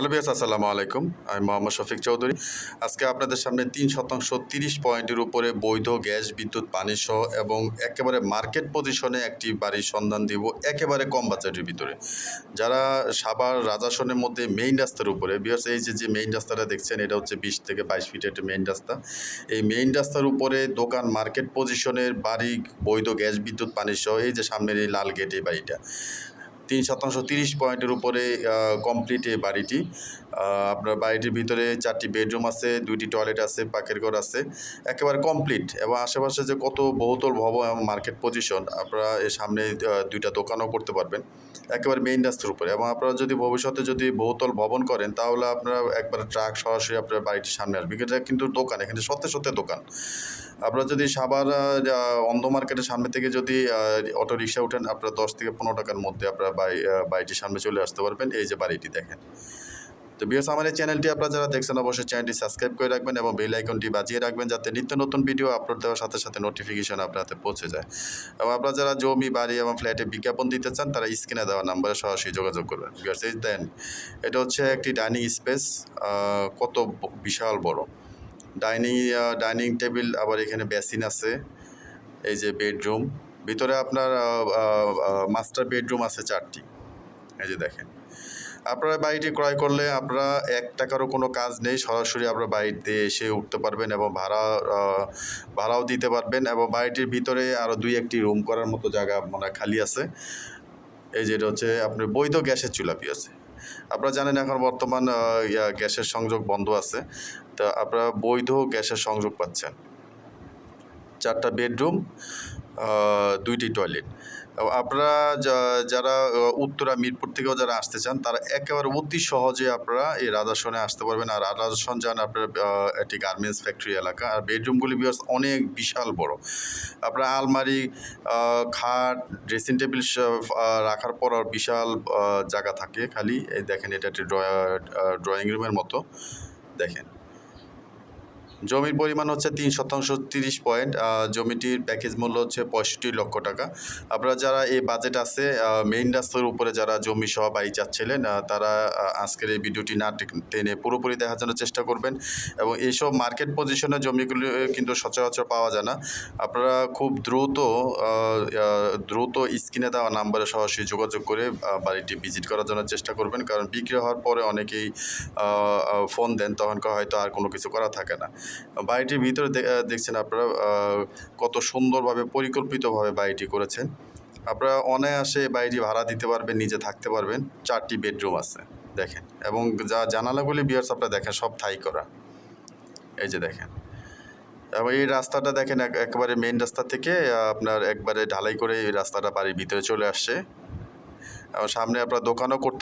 Hello বিয়াস আসসালামু আলাইকুম। আমি মোহাম্মদ শফিক চৌধুরী। আজকে আপনাদের সামনে তিন শতাংশ তিরিশ পয়েন্টের উপরে বৈধ গ্যাস, বিদ্যুৎ, পানি সহ এবং একেবারে মার্কেট পজিশনে একটি বাড়ির সন্ধান দিব একেবারে কম বাজেটের ভিতরে। যারা সাবার রাজাসনের মধ্যে মেইন রাস্তার উপরে বিয়াস এই যে যে মেইন রাস্তাটা দেখছেন, এটা হচ্ছে বিশ থেকে বাইশ ফিটের একটা মেইন রাস্তা। এই মেইন রাস্তার উপরে দোকান মার্কেট পজিশনের বাড়ি, বৈধ গ্যাস, বিদ্যুৎ, পানি সহ এই যে সামনের এই লাল গেট বাড়িটা। তিন শতাংশ তিরিশ পয়েন্টের উপরে কমপ্লিট এই বাড়িটি। আপনার বাড়িটির ভিতরে চারটি বেডরুম আছে, দুইটি টয়লেট আছে পাকের ঘর আছে, একেবারে কমপ্লিট এবং আশেপাশে যে কত বহুতল ভবন এবং মার্কেট পজিশন আপনারা এর সামনে দুইটা দোকানও করতে পারবেন, একেবারে মেইন রাস্তার উপরে। এবং আপনারা যদি ভবিষ্যতে যদি বহুতল ভবন করেন, তাহলে আপনারা একবার ট্রাক সরাসরি আপনার বাড়িটির সামনে আসবে। এটা কিন্তু দোকান, এখানে সত্যি সত্যি দোকান। আপনারা যদি সাবার অন্ধ মার্কেটের সামনে থেকে যদি অটো রিক্সা উঠেন, আপনারা দশ থেকে পনেরো টাকার মধ্যে আপনারা বাড়িটির সামনে চলে আসতে পারবেন। এই যে বাড়িটি দেখেন। তো বিয়স আমার এই চ্যানেলটি আপনারা যারা দেখছেন, অবশ্যই চ্যানেলটি সাবস্ক্রাইব করে রাখবেন এবং বেল আইকনটি বাজিয়ে রাখবেন যাতে নিত্য নতুন ভিডিও আপলোড দেওয়ার সাথে সাথে নোটিফিকেশন আপনার পৌঁছে যায়। এবং আপনারা যারা জমি, বাড়ি এবং ফ্ল্যাটে বিজ্ঞাপন দিতে চান, তারা স্ক্রিনে দেওয়া নাম্বারে সরাসরি যোগাযোগ করবেন। বিকজ এই দেন, এটা হচ্ছে একটি ডাইনিং স্পেস কত বিশাল বড়। ডাইনিং ডাইনিং টেবিল আবার এখানে বেসিন আছে। এই যে বেডরুম ভিতরে আপনার মাস্টার বেডরুম আছে চারটি। এই যে দেখেন। আপনারা বাড়িটি ক্রয় করলে আপনারা এক টাকারও কোনো কাজ নেই, সরাসরি আপনারা বাড়িতে এসে উঠতে পারবেন এবং ভাড়া ভাড়াও দিতে পারবেন এবং বাড়িটির ভিতরে আরও দুই একটি রুম করার মতো জায়গা মানে খালি আছে। এই যেটা হচ্ছে আপনার বৈধ গ্যাসের চুলাপি আছে। আপনারা জানেন এখন বর্তমান গ্যাসের সংযোগ বন্ধ আছে। তা আপনারা বৈধ গ্যাসের সংযোগ পাচ্ছেন। চারটা বেডরুম দুইটি টয়লেট আপনারা যারা উত্তরা, মিরপুর থেকেও যারা আসতে চান, তারা একেবারে অতি সহজে আপনারা এই রাজাসনে আসতে পারবেন। আর রাজাসন যান আপনার একটি গার্মেন্টস ফ্যাক্টরি এলাকা। আর বেডরুমগুলি বিকজ অনেক বিশাল বড়। আপনার আলমারি খাট ড্রেসিং টেবিল রাখার পর বিশাল জায়গা থাকে খালি। দেখেন এটা একটি ড্রয়িং রুমের মতো। দেখেন। জমির পরিমাণ হচ্ছে তিন শতাংশ তিরিশ পয়েন্ট জমিটির প্যাকেজ মূল্য হচ্ছে পঁয়ষট্টি লক্ষ টাকা। আপনারা যারা এই বাজেট আছে মেইন রাস্তার উপরে যারা জমি সহ বাড়ি চাচ্ছিলেন তারা আজকের এই ভিডিওটি না টেনে পুরোপুরি দেখার জন্য চেষ্টা করবেন। এবং এইসব মার্কেট পজিশনে জমিগুলি কিন্তু সচরাচর পাওয়া যায় না। আপনারা খুব দ্রুত দ্রুত স্ক্রিনে দেওয়া নাম্বারে সরাসরি যোগাযোগ করে বাড়িটি ভিজিট করার জন্য চেষ্টা করবেন। কারণ বিক্রি হওয়ার পরে অনেকেই ফোন দেন তখন হয়তো আর কোনো কিছু করা থাকে না। বাড়িটির ভিতরে দেখছেন আপনারা কত সুন্দরভাবে, পরিকল্পিতভাবে বাড়িটি করেছেন। আপনারা অনায়াসে বাড়িটি ভাড়া দিতে পারবেন, নিজে থাকতে পারবেন। চারটি বেডরুম আছে, দেখেন। এবং যা জানালাগুলি বিয়ার্স আপনারা দেখেন, সব থাই করা। এই যে দেখেন। এবং এই রাস্তাটা দেখেন, এক- একেবারে মেইন রাস্তা থেকে আপনার একবারে ঢালাই করে এই রাস্তাটা বাড়ির ভিতরে চলে আসছে। এবং সামনে আপনার দোকানও করতে